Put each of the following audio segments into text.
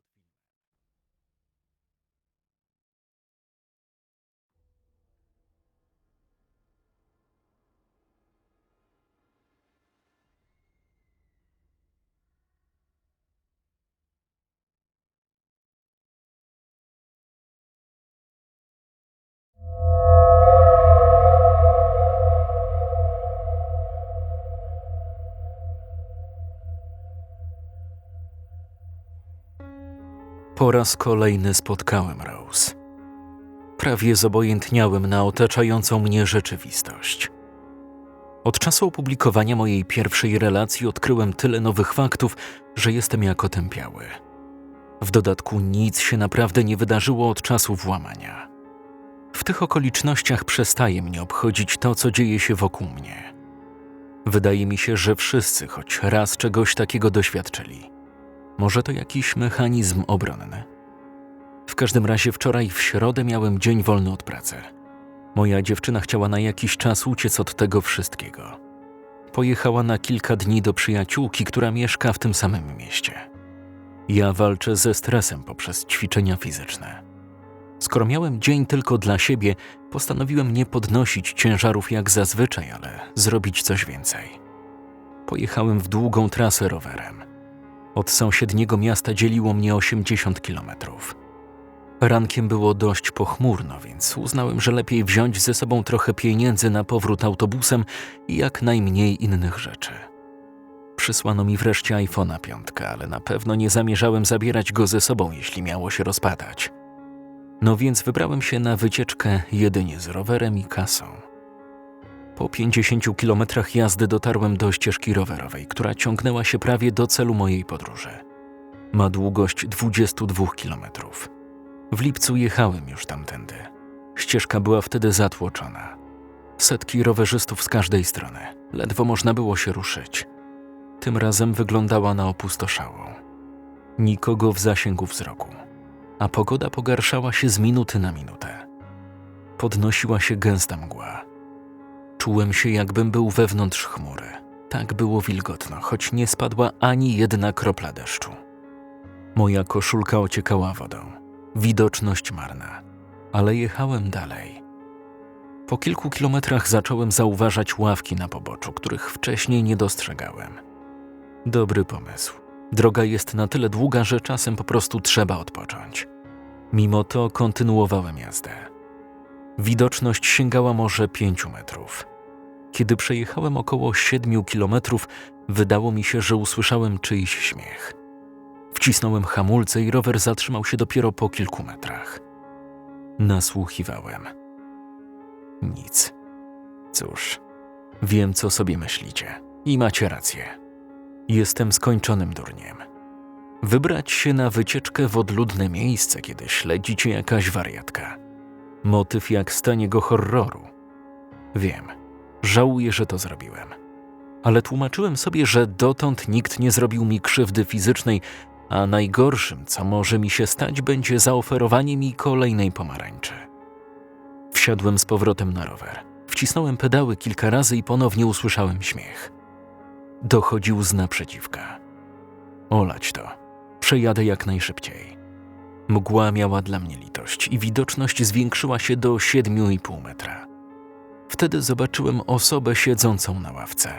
pod filmem. Po raz kolejny spotkałem Rose. Prawie zobojętniałem na otaczającą mnie rzeczywistość. Od czasu opublikowania mojej pierwszej relacji odkryłem tyle nowych faktów, że jestem jak otępiały. W dodatku nic się naprawdę nie wydarzyło od czasu włamania. W tych okolicznościach przestaje mnie obchodzić to, co dzieje się wokół mnie. Wydaje mi się, że wszyscy choć raz czegoś takiego doświadczyli. Może to jakiś mechanizm obronny. W każdym razie wczoraj w środę miałem dzień wolny od pracy. Moja dziewczyna chciała na jakiś czas uciec od tego wszystkiego. Pojechała na kilka dni do przyjaciółki, która mieszka w tym samym mieście. Ja walczę ze stresem poprzez ćwiczenia fizyczne. Skoro miałem dzień tylko dla siebie, postanowiłem nie podnosić ciężarów jak zazwyczaj, ale zrobić coś więcej. Pojechałem w długą trasę rowerem. Od sąsiedniego miasta dzieliło mnie 80 kilometrów. Rankiem było dość pochmurno, więc uznałem, że lepiej wziąć ze sobą trochę pieniędzy na powrót autobusem i jak najmniej innych rzeczy. Przysłano mi wreszcie iPhone'a 5, ale na pewno nie zamierzałem zabierać go ze sobą, jeśli miało się rozpadać. No więc wybrałem się na wycieczkę jedynie z rowerem i kasą. Po 50 kilometrach jazdy dotarłem do ścieżki rowerowej, która ciągnęła się prawie do celu mojej podróży. Ma długość 22 kilometrów. W lipcu jechałem już tamtędy. Ścieżka była wtedy zatłoczona. Setki rowerzystów z każdej strony. Ledwo można było się ruszyć. Tym razem wyglądała na opustoszałą. Nikogo w zasięgu wzroku. A pogoda pogarszała się z minuty na minutę. Podnosiła się gęsta mgła. Czułem się, jakbym był wewnątrz chmury. Tak było wilgotno, choć nie spadła ani jedna kropla deszczu. Moja koszulka ociekała wodą. Widoczność marna, ale jechałem dalej. Po kilku kilometrach zacząłem zauważać ławki na poboczu, których wcześniej nie dostrzegałem. Dobry pomysł. Droga jest na tyle długa, że czasem po prostu trzeba odpocząć. Mimo to kontynuowałem jazdę. Widoczność sięgała może pięciu metrów. Kiedy przejechałem około siedmiu kilometrów, wydało mi się, że usłyszałem czyjś śmiech. Wcisnąłem hamulce i rower zatrzymał się dopiero po kilku metrach. Nasłuchiwałem. Nic. Cóż, wiem, co sobie myślicie. I macie rację. Jestem skończonym durniem. Wybrać się na wycieczkę w odludne miejsce, kiedy śledzicie jakaś wariatka. Motyw jak z taniego horroru. Wiem, żałuję, że to zrobiłem. Ale tłumaczyłem sobie, że dotąd nikt nie zrobił mi krzywdy fizycznej, a najgorszym, co może mi się stać, będzie zaoferowanie mi kolejnej pomarańczy. Wsiadłem z powrotem na rower. Wcisnąłem pedały kilka razy i ponownie usłyszałem śmiech. Dochodził z naprzeciwka. Olać to. Przejadę jak najszybciej. Mgła miała dla mnie litość i widoczność zwiększyła się do 7,5 metra. Wtedy zobaczyłem osobę siedzącą na ławce.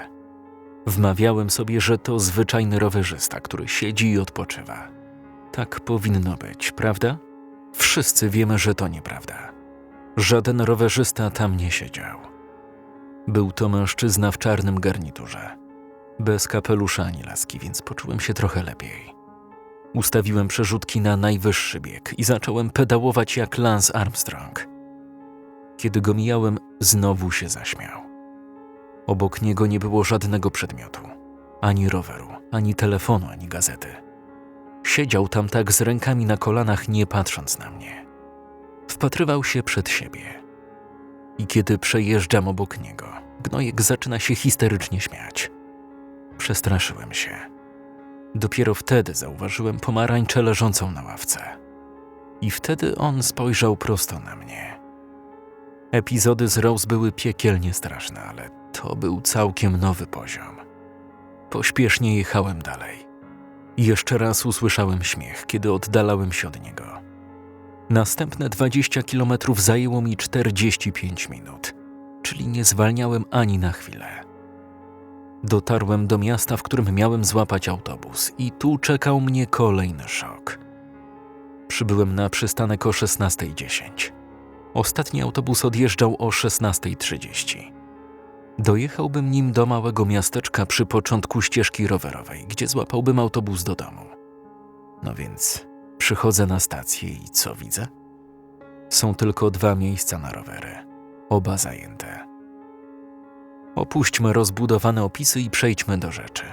Wmawiałem sobie, że to zwyczajny rowerzysta, który siedzi i odpoczywa. Tak powinno być, prawda? Wszyscy wiemy, że to nieprawda. Żaden rowerzysta tam nie siedział. Był to mężczyzna w czarnym garniturze. Bez kapelusza ani laski, więc poczułem się trochę lepiej. Ustawiłem przerzutki na najwyższy bieg i zacząłem pedałować jak Lance Armstrong. Kiedy go mijałem, znowu się zaśmiał. Obok niego nie było żadnego przedmiotu ani roweru, ani telefonu, ani gazety. Siedział tam tak z rękami na kolanach, nie patrząc na mnie. Wpatrywał się przed siebie. I kiedy przejeżdżam obok niego, gnojek zaczyna się histerycznie śmiać. Przestraszyłem się. Dopiero wtedy zauważyłem pomarańczę leżącą na ławce. I wtedy on spojrzał prosto na mnie. Epizody z Rose były piekielnie straszne, ale to był całkiem nowy poziom. Pośpiesznie jechałem dalej. Jeszcze raz usłyszałem śmiech, kiedy oddalałem się od niego. Następne 20 kilometrów zajęło mi 45 minut, czyli nie zwalniałem ani na chwilę. Dotarłem do miasta, w którym miałem złapać autobus, i tu czekał mnie kolejny szok. Przybyłem na przystanek o 16.10. Ostatni autobus odjeżdżał o 16.30. Dojechałbym nim do małego miasteczka przy początku ścieżki rowerowej, gdzie złapałbym autobus do domu. No więc przychodzę na stację i co widzę? Są tylko dwa miejsca na rowery, oba zajęte. Opuśćmy rozbudowane opisy i przejdźmy do rzeczy.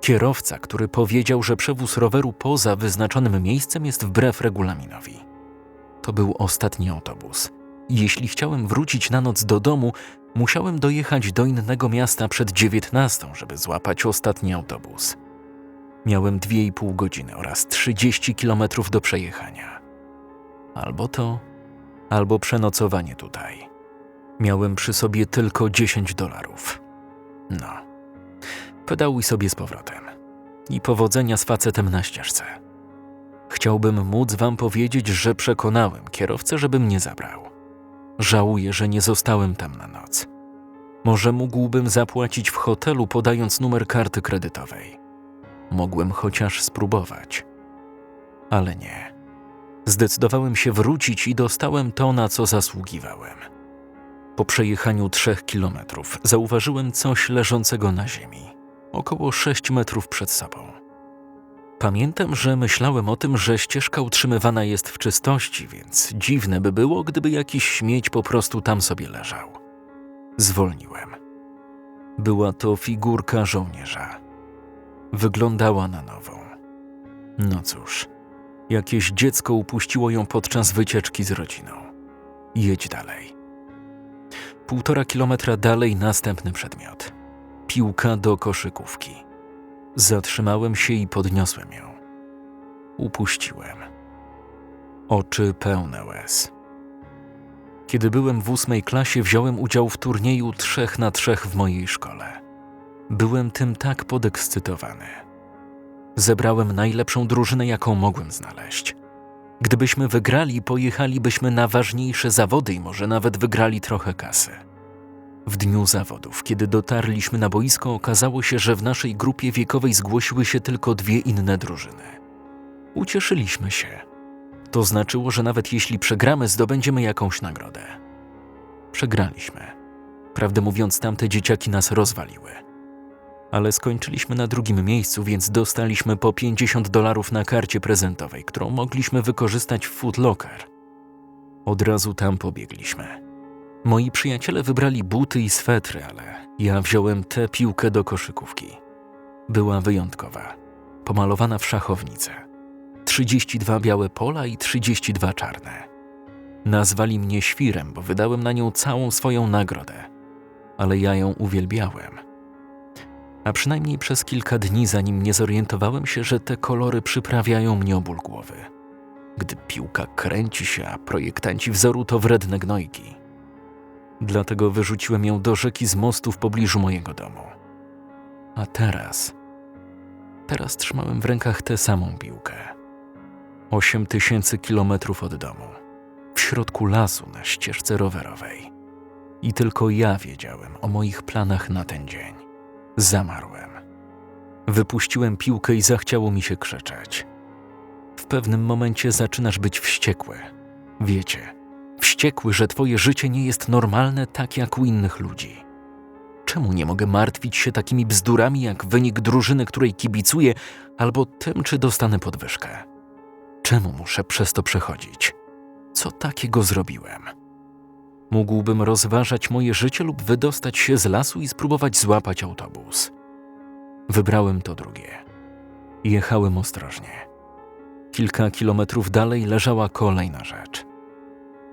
Kierowca, który powiedział, że przewóz roweru poza wyznaczonym miejscem jest wbrew regulaminowi. To był ostatni autobus. Jeśli chciałem wrócić na noc do domu, musiałem dojechać do innego miasta przed dziewiętnastą, żeby złapać ostatni autobus. Miałem 2,5 godziny oraz 30 kilometrów do przejechania. Albo to, albo przenocowanie tutaj. Miałem przy sobie tylko 10 dolarów. No. Pedałuj sobie z powrotem. I powodzenia z facetem na ścieżce. Chciałbym móc wam powiedzieć, że przekonałem kierowcę, żeby mnie zabrał. Żałuję, że nie zostałem tam na noc. Może mógłbym zapłacić w hotelu, podając numer karty kredytowej. Mogłem chociaż spróbować. Ale nie. Zdecydowałem się wrócić i dostałem to, na co zasługiwałem. Po przejechaniu trzech kilometrów zauważyłem coś leżącego na ziemi, około sześć metrów przed sobą. Pamiętam, że myślałem o tym, że ścieżka utrzymywana jest w czystości, więc dziwne by było, gdyby jakiś śmieć po prostu tam sobie leżał. Zwolniłem. Była to figurka żołnierza. Wyglądała na nową. No cóż, jakieś dziecko upuściło ją podczas wycieczki z rodziną. Jedź dalej. Półtora kilometra dalej następny przedmiot. Piłka do koszykówki. Zatrzymałem się i podniosłem ją. Upuściłem. Oczy pełne łez. Kiedy byłem w ósmej klasie, wziąłem udział w turnieju trzech na trzech w mojej szkole. Byłem tym tak podekscytowany. Zebrałem najlepszą drużynę, jaką mogłem znaleźć. Gdybyśmy wygrali, pojechalibyśmy na ważniejsze zawody i może nawet wygrali trochę kasy. W dniu zawodów, kiedy dotarliśmy na boisko, okazało się, że w naszej grupie wiekowej zgłosiły się tylko dwie inne drużyny. Ucieszyliśmy się. To znaczyło, że nawet jeśli przegramy, zdobędziemy jakąś nagrodę. Przegraliśmy. Prawdę mówiąc, tamte dzieciaki nas rozwaliły. Ale skończyliśmy na drugim miejscu, więc dostaliśmy po 50 dolarów na karcie prezentowej, którą mogliśmy wykorzystać w Food Locker. Od razu tam pobiegliśmy. Moi przyjaciele wybrali buty i swetry, ale ja wziąłem tę piłkę do koszykówki. Była wyjątkowa, pomalowana w szachownicę. 32 białe pola i 32 czarne. Nazwali mnie świrem, bo wydałem na nią całą swoją nagrodę, ale ja ją uwielbiałem. A przynajmniej przez kilka dni, zanim nie zorientowałem się, że te kolory przyprawiają mnie o ból głowy. Gdy piłka kręci się, a projektanci wzoru to wredne gnojki. Dlatego wyrzuciłem ją do rzeki z mostu w pobliżu mojego domu. A teraz. Teraz trzymałem w rękach tę samą piłkę. Osiem tysięcy kilometrów od domu, w środku lasu na ścieżce rowerowej. I tylko ja wiedziałem o moich planach na ten dzień. Zamarłem. Wypuściłem piłkę i zachciało mi się krzyczeć. W pewnym momencie zaczynasz być wściekły. Wiecie, wściekły, że twoje życie nie jest normalne tak jak u innych ludzi. Czemu nie mogę martwić się takimi bzdurami jak wynik drużyny, której kibicuję, albo tym, czy dostanę podwyżkę? Czemu muszę przez to przechodzić? Co takiego zrobiłem? Mógłbym rozważać moje życie lub wydostać się z lasu i spróbować złapać autobus. Wybrałem to drugie. Jechałem ostrożnie. Kilka kilometrów dalej leżała kolejna rzecz.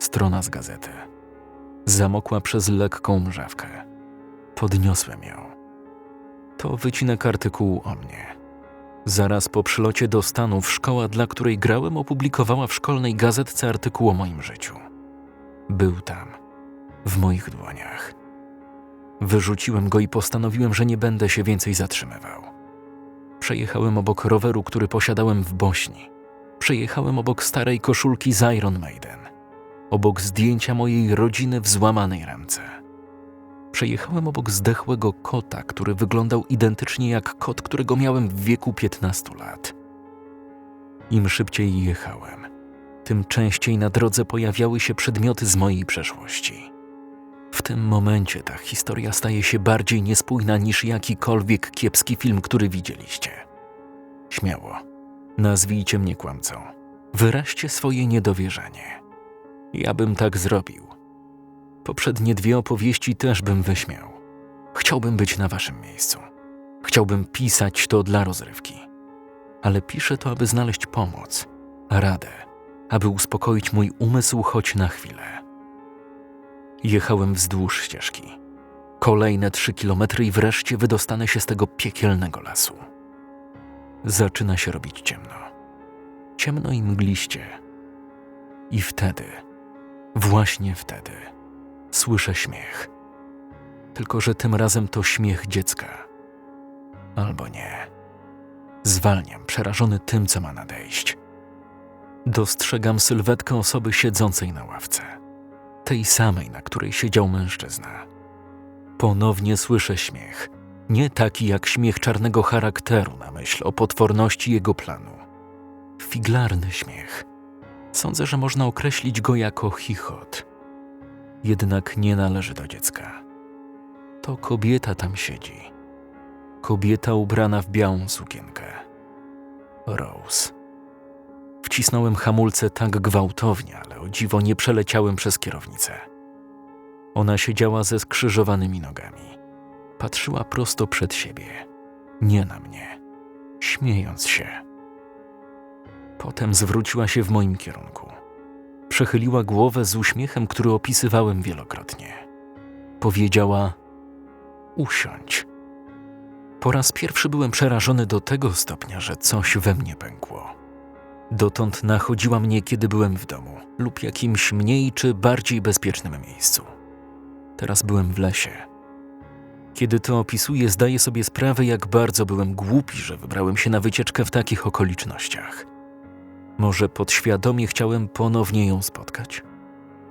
Strona z gazety. Zamokła przez lekką mrzawkę. Podniosłem ją. To wycinek artykułu o mnie. Zaraz po przylocie do Stanów szkoła, dla której grałem, opublikowała w szkolnej gazetce artykuł o moim życiu. Był tam, w moich dłoniach. Wyrzuciłem go i postanowiłem, że nie będę się więcej zatrzymywał. Przejechałem obok roweru, który posiadałem w Bośni. Przejechałem obok starej koszulki z Iron Maiden. Obok zdjęcia mojej rodziny w złamanej ręce. Przejechałem obok zdechłego kota, który wyglądał identycznie jak kot, którego miałem w wieku 15 lat. Im szybciej jechałem, tym częściej na drodze pojawiały się przedmioty z mojej przeszłości. W tym momencie ta historia staje się bardziej niespójna niż jakikolwiek kiepski film, który widzieliście. Śmiało, nazwijcie mnie kłamcą. Wyraźcie swoje niedowierzanie. Ja bym tak zrobił. Poprzednie dwie opowieści też bym wyśmiał. Chciałbym być na waszym miejscu. Chciałbym pisać to dla rozrywki. Ale piszę to, aby znaleźć pomoc, radę, aby uspokoić mój umysł choć na chwilę. Jechałem wzdłuż ścieżki. Kolejne trzy kilometry i wreszcie wydostanę się z tego piekielnego lasu. Zaczyna się robić ciemno. Ciemno i mgliście. I wtedy, właśnie wtedy, słyszę śmiech. Tylko, że tym razem to śmiech dziecka. Albo nie. Zwalniam, przerażony tym, co ma nadejść. Dostrzegam sylwetkę osoby siedzącej na ławce tej samej, na której siedział mężczyzna. Ponownie słyszę śmiech, nie taki jak śmiech czarnego charakteru na myśl o potworności jego planu. Figlarny śmiech. Sądzę, że można określić go jako chichot. Jednak nie należy do dziecka. To kobieta tam siedzi. Kobieta ubrana w białą sukienkę. Rose. Wcisnąłem hamulce tak gwałtownie, ale o dziwo nie przeleciałem przez kierownicę. Ona siedziała ze skrzyżowanymi nogami. Patrzyła prosto przed siebie, nie na mnie, śmiejąc się. Potem zwróciła się w moim kierunku. Przechyliła głowę z uśmiechem, który opisywałem wielokrotnie. Powiedziała: Usiądź. Po raz pierwszy byłem przerażony do tego stopnia, że coś we mnie pękło. Dotąd nachodziła mnie, kiedy byłem w domu lub jakimś mniej czy bardziej bezpiecznym miejscu. Teraz byłem w lesie. Kiedy to opisuję, zdaję sobie sprawę, jak bardzo byłem głupi, że wybrałem się na wycieczkę w takich okolicznościach. Może podświadomie chciałem ponownie ją spotkać.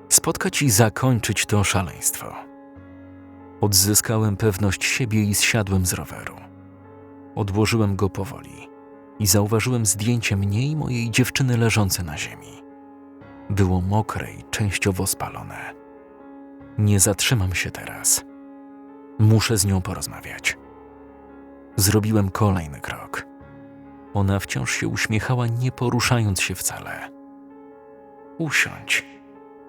Spotkać i zakończyć to szaleństwo. Odzyskałem pewność siebie i zsiadłem z roweru. Odłożyłem go powoli i zauważyłem zdjęcie mnie i mojej dziewczyny leżące na ziemi. Było mokre i częściowo spalone. Nie zatrzymam się teraz. Muszę z nią porozmawiać. Zrobiłem kolejny krok. Ona wciąż się uśmiechała, nie poruszając się wcale. Usiądź,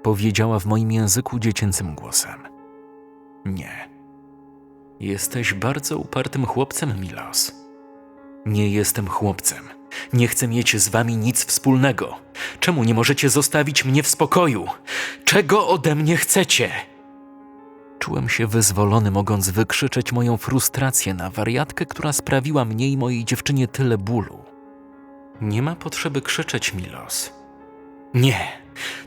powiedziała w moim języku dziecięcym głosem. Nie. Jesteś bardzo upartym chłopcem, Milos. Nie jestem chłopcem. Nie chcę mieć z wami nic wspólnego. Czemu nie możecie zostawić mnie w spokoju? Czego ode mnie chcecie? Czułem się wyzwolony, mogąc wykrzyczeć moją frustrację na wariatkę, która sprawiła mnie i mojej dziewczynie tyle bólu. Nie ma potrzeby krzyczeć, Milos. Nie,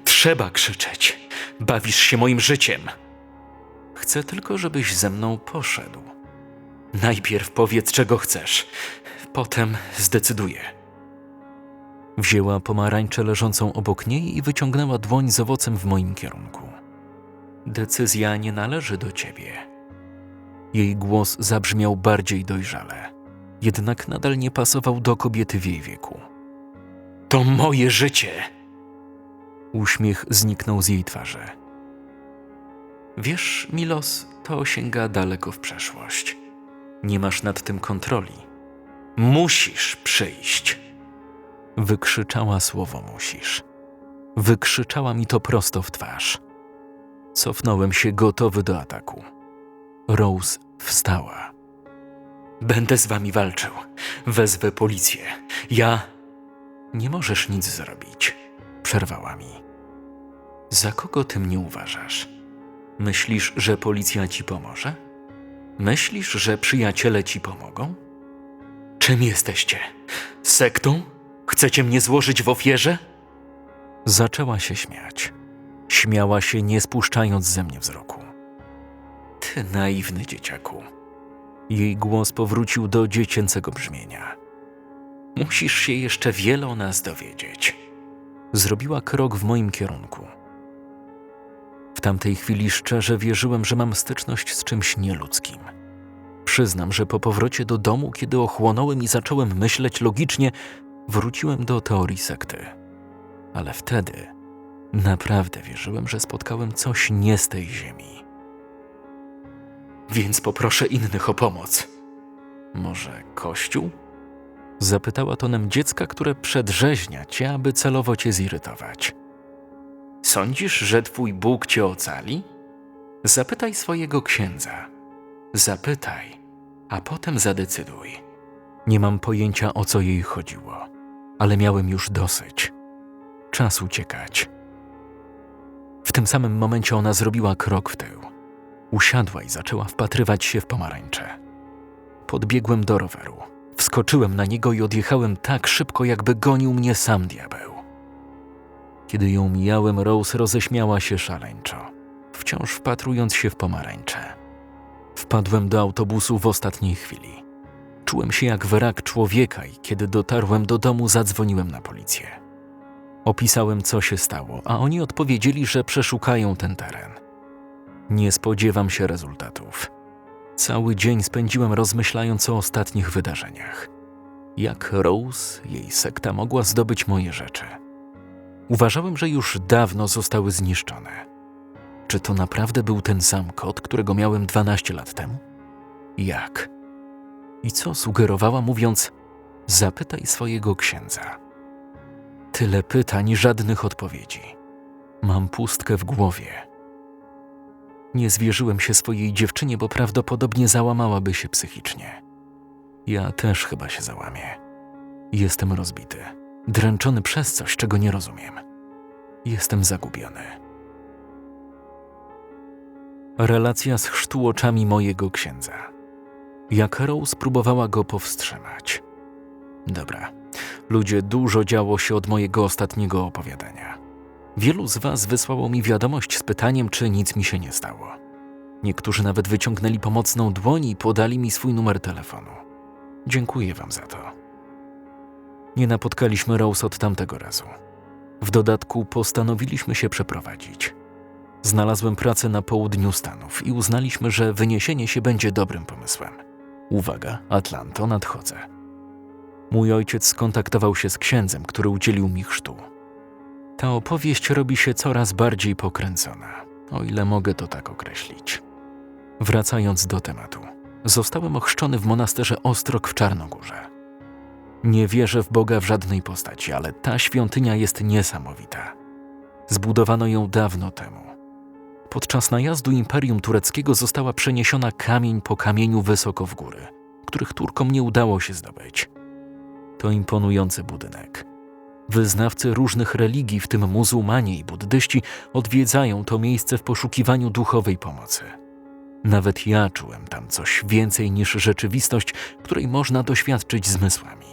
trzeba krzyczeć. Bawisz się moim życiem. Chcę tylko, żebyś ze mną poszedł. Najpierw powiedz, czego chcesz. Potem zdecyduję. Wzięła pomarańczę leżącą obok niej i wyciągnęła dłoń z owocem w moim kierunku. Decyzja nie należy do ciebie. Jej głos zabrzmiał bardziej dojrzale, jednak nadal nie pasował do kobiety w jej wieku. To moje życie! Uśmiech zniknął z jej twarzy. Wiesz, Milos, to sięga daleko w przeszłość. Nie masz nad tym kontroli. Musisz przyjść. Wykrzyczała słowo musisz. Wykrzyczała mi to prosto w twarz. Cofnąłem się gotowy do ataku. Rose wstała. Będę z wami walczył. Wezwę policję. Ja. Nie możesz nic zrobić. Przerwała mi. Za kogo ty mnie uważasz? Myślisz, że policja ci pomoże? Myślisz, że przyjaciele ci pomogą? Czym jesteście? Sektą? Chcecie mnie złożyć w ofierze? Zaczęła się śmiać. Śmiała się, nie spuszczając ze mnie wzroku. Ty naiwny dzieciaku. Jej głos powrócił do dziecięcego brzmienia. Musisz się jeszcze wiele o nas dowiedzieć. Zrobiła krok w moim kierunku. W tamtej chwili szczerze wierzyłem, że mam styczność z czymś nieludzkim. Przyznam, że po powrocie do domu, kiedy ochłonąłem i zacząłem myśleć logicznie, wróciłem do teorii sekty. Ale wtedy naprawdę wierzyłem, że spotkałem coś nie z tej ziemi. Więc poproszę innych o pomoc. Może kościół? Zapytała tonem dziecka, które przedrzeźnia cię, aby celowo cię zirytować. Sądzisz, że twój Bóg cię ocali? Zapytaj swojego księdza. Zapytaj, a potem zadecyduj. Nie mam pojęcia, o co jej chodziło, ale miałem już dosyć. Czas uciekać. W tym samym momencie ona zrobiła krok w tył. Usiadła i zaczęła wpatrywać się w pomarańcze. Podbiegłem do roweru. Wskoczyłem na niego i odjechałem tak szybko, jakby gonił mnie sam diabeł. Kiedy ją mijałem, Rose roześmiała się szaleńczo, wciąż wpatrując się w pomarańcze. Wpadłem do autobusu w ostatniej chwili. Czułem się jak wrak człowieka i kiedy dotarłem do domu, zadzwoniłem na policję. Opisałem, co się stało, a oni odpowiedzieli, że przeszukają ten teren. Nie spodziewam się rezultatów. Cały dzień spędziłem rozmyślając o ostatnich wydarzeniach. Jak Rose, jej sekta mogła zdobyć moje rzeczy. Uważałem, że już dawno zostały zniszczone. Czy to naprawdę był ten sam kot, którego miałem 12 lat temu? Jak? I co sugerowała, mówiąc: Zapytaj swojego księdza. Tyle pytań, żadnych odpowiedzi. Mam pustkę w głowie. Nie zwierzyłem się swojej dziewczynie, bo prawdopodobnie załamałaby się psychicznie. Ja też chyba się załamię. Jestem rozbity, dręczony przez coś, czego nie rozumiem. Jestem zagubiony. Relacja z chrztu oczami mojego księdza. Jak Rose próbowała go powstrzymać. Dobra, ludzie, dużo działo się od mojego ostatniego opowiadania. Wielu z Was wysłało mi wiadomość z pytaniem, czy nic mi się nie stało. Niektórzy nawet wyciągnęli pomocną dłoń i podali mi swój numer telefonu. Dziękuję Wam za to. Nie napotkaliśmy Rose od tamtego razu. W dodatku postanowiliśmy się przeprowadzić. Znalazłem pracę na południu Stanów i uznaliśmy, że wyniesienie się będzie dobrym pomysłem. Uwaga, Atlanto, nadchodzę. Mój ojciec skontaktował się z księdzem, który udzielił mi chrztu. Ta opowieść robi się coraz bardziej pokręcona, o ile mogę to tak określić. Wracając do tematu, zostałem ochrzczony w monasterze Ostrog w Czarnogórze. Nie wierzę w Boga w żadnej postaci, ale ta świątynia jest niesamowita. Zbudowano ją dawno temu. Podczas najazdu Imperium Tureckiego została przeniesiona kamień po kamieniu wysoko w góry, których Turkom nie udało się zdobyć. To imponujący budynek. Wyznawcy różnych religii, w tym muzułmanie i buddyści, odwiedzają to miejsce w poszukiwaniu duchowej pomocy. Nawet ja czułem tam coś więcej niż rzeczywistość, której można doświadczyć zmysłami.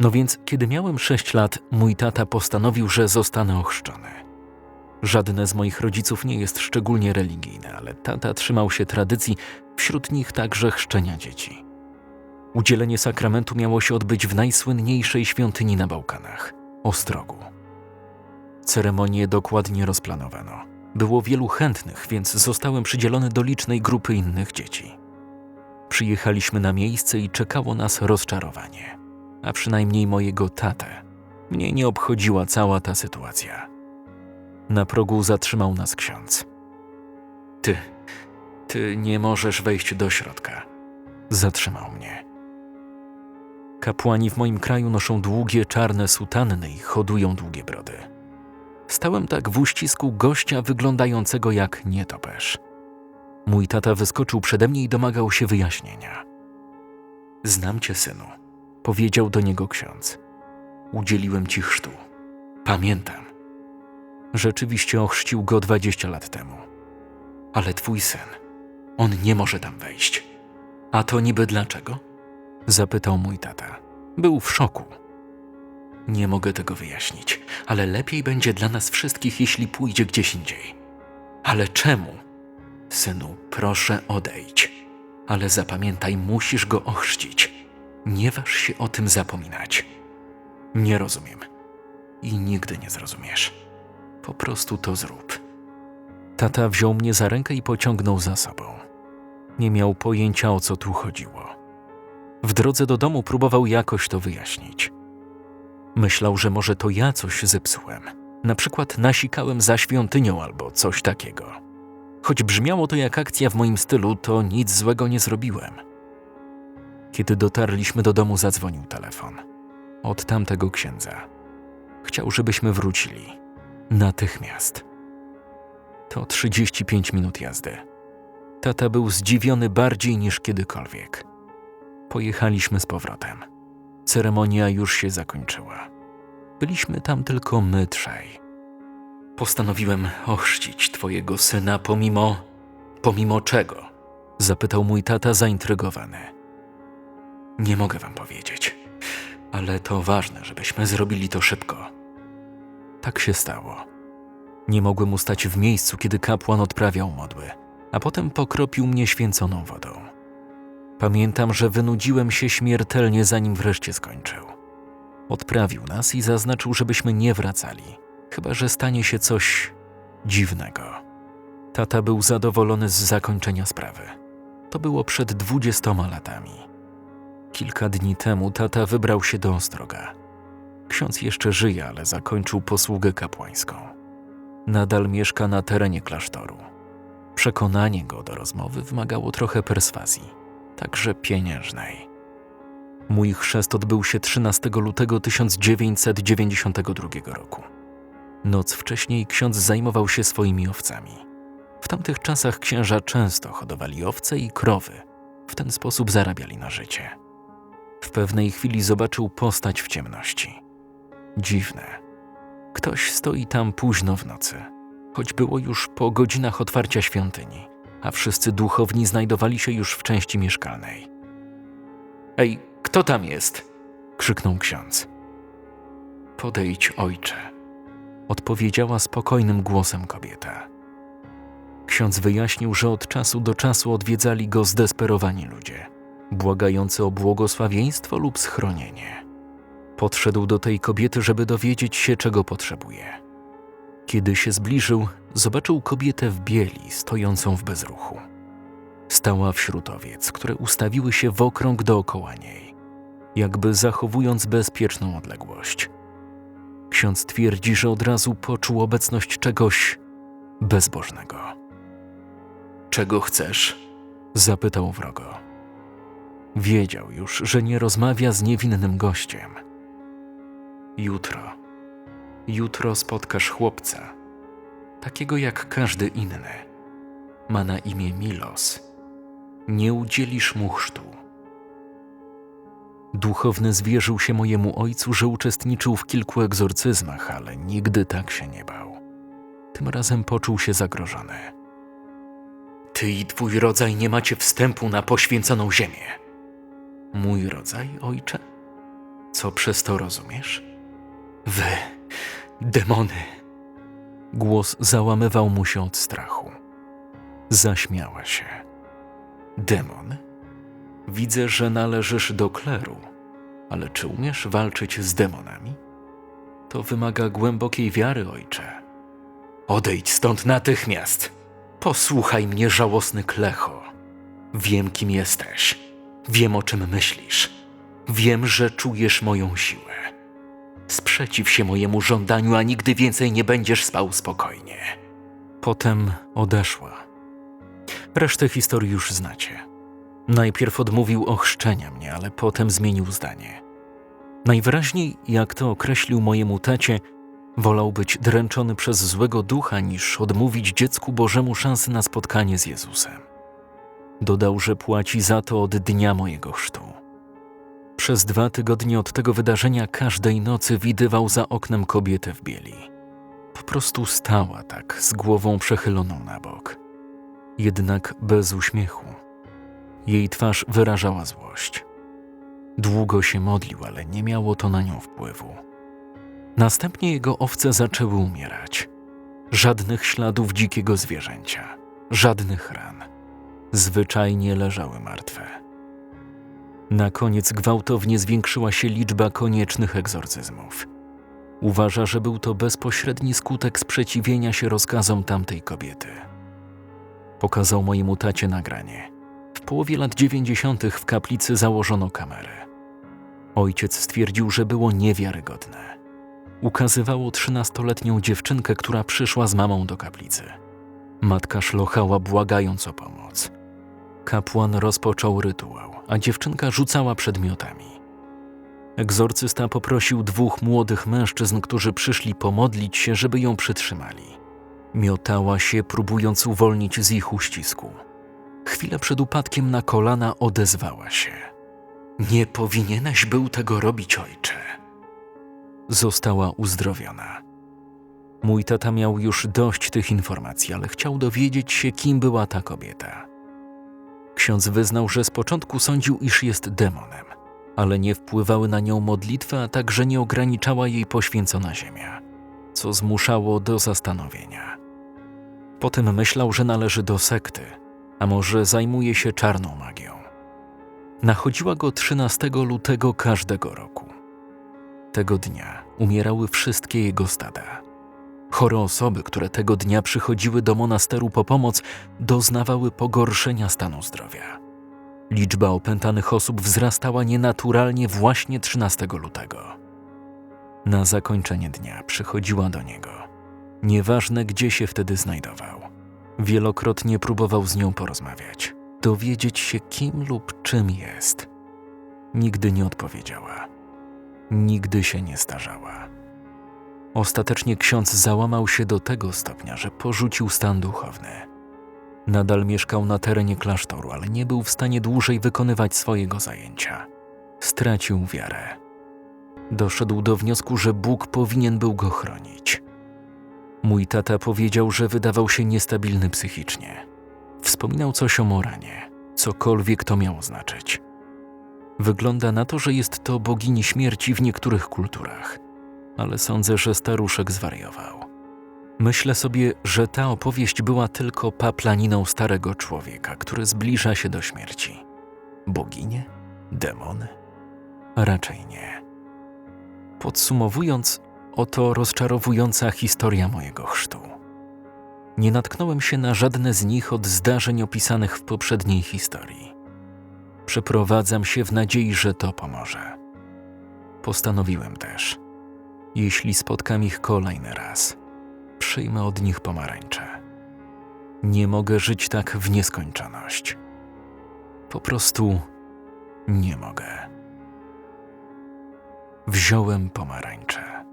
No więc, kiedy miałem sześć lat, mój tata postanowił, że zostanę ochrzczony. Żadne z moich rodziców nie jest szczególnie religijne, ale tata trzymał się tradycji, wśród nich także chrzczenia dzieci. Udzielenie sakramentu miało się odbyć w najsłynniejszej świątyni na Bałkanach Ostrogu. Ceremonię dokładnie rozplanowano. Było wielu chętnych, więc zostałem przydzielony do licznej grupy innych dzieci. Przyjechaliśmy na miejsce i czekało nas rozczarowanie, a przynajmniej mojego tatę. Mnie nie obchodziła cała ta sytuacja. Na progu zatrzymał nas ksiądz. Ty, ty nie możesz wejść do środka. Zatrzymał mnie. Kapłani w moim kraju noszą długie czarne sutanny i hodują długie brody. Stałem tak w uścisku gościa wyglądającego jak nietoperz. Mój tata wyskoczył przede mnie i domagał się wyjaśnienia. Znam cię, synu, powiedział do niego ksiądz. Udzieliłem ci chrztu. Pamiętam. Rzeczywiście ochrzcił go dwadzieścia lat temu. Ale twój syn, on nie może tam wejść. A to niby dlaczego? Zapytał mój tata. Był w szoku. Nie mogę tego wyjaśnić, ale lepiej będzie dla nas wszystkich, jeśli pójdzie gdzieś indziej. Ale czemu? Synu, proszę odejdź. Ale zapamiętaj, musisz go ochrzcić. Nie waż się o tym zapominać. Nie rozumiem. I nigdy nie zrozumiesz. Po prostu to zrób. Tata wziął mnie za rękę i pociągnął za sobą. Nie miał pojęcia o co tu chodziło. W drodze do domu próbował jakoś to wyjaśnić. Myślał, że może to ja coś zepsułem. Na przykład nasikałem za świątynią albo coś takiego. Choć brzmiało to jak akcja w moim stylu, to nic złego nie zrobiłem. Kiedy dotarliśmy do domu, zadzwonił telefon. Od tamtego księdza. Chciał, żebyśmy wrócili. Natychmiast. To 35 minut jazdy. Tata był zdziwiony bardziej niż kiedykolwiek. Pojechaliśmy z powrotem. Ceremonia już się zakończyła. Byliśmy tam tylko my trzej. Postanowiłem ochrzcić twojego syna pomimo. pomimo czego? Zapytał mój tata zaintrygowany. Nie mogę wam powiedzieć, ale to ważne, żebyśmy zrobili to szybko. Tak się stało. Nie mogłem ustać w miejscu, kiedy kapłan odprawiał modły, a potem pokropił mnie święconą wodą. Pamiętam, że wynudziłem się śmiertelnie, zanim wreszcie skończył. Odprawił nas i zaznaczył, żebyśmy nie wracali, chyba że stanie się coś dziwnego. Tata był zadowolony z zakończenia sprawy. To było przed dwudziestoma latami. Kilka dni temu tata wybrał się do Ostroga. Ksiądz jeszcze żyje, ale zakończył posługę kapłańską. Nadal mieszka na terenie klasztoru. Przekonanie go do rozmowy wymagało trochę perswazji, także pieniężnej. Mój chrzest odbył się 13 lutego 1992 roku. Noc wcześniej ksiądz zajmował się swoimi owcami. W tamtych czasach księża często hodowali owce i krowy. W ten sposób zarabiali na życie. W pewnej chwili zobaczył postać w ciemności. Dziwne. Ktoś stoi tam późno w nocy, choć było już po godzinach otwarcia świątyni, a wszyscy duchowni znajdowali się już w części mieszkalnej. Ej, kto tam jest? krzyknął ksiądz. Podejdź, ojcze, odpowiedziała spokojnym głosem kobieta. Ksiądz wyjaśnił, że od czasu do czasu odwiedzali go zdesperowani ludzie, błagający o błogosławieństwo lub schronienie. Podszedł do tej kobiety, żeby dowiedzieć się, czego potrzebuje. Kiedy się zbliżył, zobaczył kobietę w bieli, stojącą w bezruchu. Stała wśród owiec, które ustawiły się w okrąg dookoła niej, jakby zachowując bezpieczną odległość. Ksiądz twierdzi, że od razu poczuł obecność czegoś bezbożnego. Czego chcesz? zapytał wrogo. Wiedział już, że nie rozmawia z niewinnym gościem. Jutro. Jutro spotkasz chłopca, takiego jak każdy inny. Ma na imię Milos. Nie udzielisz mu chrztu. Duchowny zwierzył się mojemu ojcu, że uczestniczył w kilku egzorcyzmach, ale nigdy tak się nie bał. Tym razem poczuł się zagrożony. Ty i twój rodzaj nie macie wstępu na poświęconą ziemię. Mój rodzaj, ojcze? Co przez to rozumiesz? Wy, demony. Głos załamywał mu się od strachu. Zaśmiała się. Demon? Widzę, że należysz do kleru, ale czy umiesz walczyć z demonami? To wymaga głębokiej wiary, ojcze. Odejdź stąd natychmiast. Posłuchaj mnie, żałosny klecho. Wiem, kim jesteś. Wiem, o czym myślisz. Wiem, że czujesz moją siłę. Sprzeciw się mojemu żądaniu, a nigdy więcej nie będziesz spał spokojnie. Potem odeszła. Resztę historii już znacie. Najpierw odmówił ochrzczenia mnie, ale potem zmienił zdanie. Najwyraźniej, jak to określił mojemu tacie, wolał być dręczony przez złego ducha, niż odmówić dziecku Bożemu szansy na spotkanie z Jezusem. Dodał, że płaci za to od dnia mojego chrztu. Przez dwa tygodnie od tego wydarzenia każdej nocy widywał za oknem kobietę w bieli. Po prostu stała tak, z głową przechyloną na bok. Jednak bez uśmiechu. Jej twarz wyrażała złość. Długo się modlił, ale nie miało to na nią wpływu. Następnie jego owce zaczęły umierać. Żadnych śladów dzikiego zwierzęcia, żadnych ran. Zwyczajnie leżały martwe. Na koniec gwałtownie zwiększyła się liczba koniecznych egzorcyzmów. Uważa, że był to bezpośredni skutek sprzeciwienia się rozkazom tamtej kobiety. Pokazał mojemu tacie nagranie. W połowie lat 90. w kaplicy założono kamerę. Ojciec stwierdził, że było niewiarygodne. Ukazywało trzynastoletnią dziewczynkę, która przyszła z mamą do kaplicy. Matka szlochała, błagając o pomoc. Kapłan rozpoczął rytuał, a dziewczynka rzucała przedmiotami. Egzorcysta poprosił dwóch młodych mężczyzn, którzy przyszli pomodlić się, żeby ją przytrzymali. Miotała się, próbując uwolnić z ich uścisku. Chwilę przed upadkiem na kolana odezwała się. Nie powinieneś był tego robić, ojcze. Została uzdrowiona. Mój tata miał już dość tych informacji, ale chciał dowiedzieć się, kim była ta kobieta. Ksiądz wyznał, że z początku sądził, iż jest demonem, ale nie wpływały na nią modlitwy, a także nie ograniczała jej poświęcona ziemia, co zmuszało do zastanowienia. Potem myślał, że należy do sekty, a może zajmuje się czarną magią. Nachodziła go 13 lutego każdego roku. Tego dnia umierały wszystkie jego stada. Chore osoby, które tego dnia przychodziły do monasteru po pomoc, doznawały pogorszenia stanu zdrowia. Liczba opętanych osób wzrastała nienaturalnie właśnie 13 lutego. Na zakończenie dnia przychodziła do niego. Nieważne, gdzie się wtedy znajdował. Wielokrotnie próbował z nią porozmawiać, dowiedzieć się, kim lub czym jest. Nigdy nie odpowiedziała. Nigdy się nie starzała. Ostatecznie ksiądz załamał się do tego stopnia, że porzucił stan duchowny. Nadal mieszkał na terenie klasztoru, ale nie był w stanie dłużej wykonywać swojego zajęcia. Stracił wiarę. Doszedł do wniosku, że Bóg powinien był go chronić. Mój tata powiedział, że wydawał się niestabilny psychicznie. Wspominał coś o Moranie, cokolwiek to miało znaczyć. Wygląda na to, że jest to bogini śmierci w niektórych kulturach, ale sądzę, że staruszek zwariował. Myślę sobie, że ta opowieść była tylko paplaniną starego człowieka, który zbliża się do śmierci. Boginie? Demony? Raczej nie. Podsumowując, oto rozczarowująca historia mojego chrztu. Nie natknąłem się na żadne z nich od zdarzeń opisanych w poprzedniej historii. Przeprowadzam się w nadziei, że to pomoże. Postanowiłem też, jeśli spotkam ich kolejny raz, przyjmę od nich pomarańcze. Nie mogę żyć tak w nieskończoność. Po prostu nie mogę. Wziąłem pomarańcze.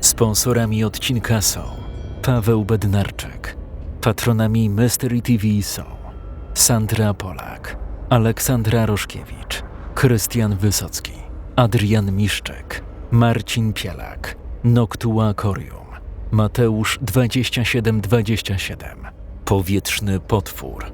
Sponsorami odcinka są Paweł Bednarczyk, patronami Mystery TV są Sandra Polak, Aleksandra Roszkiewicz, Krystian Wysocki, Adrian Miszczek, Marcin Pielak, Noctua Corium, Mateusz 2727, Powietrzny Potwór,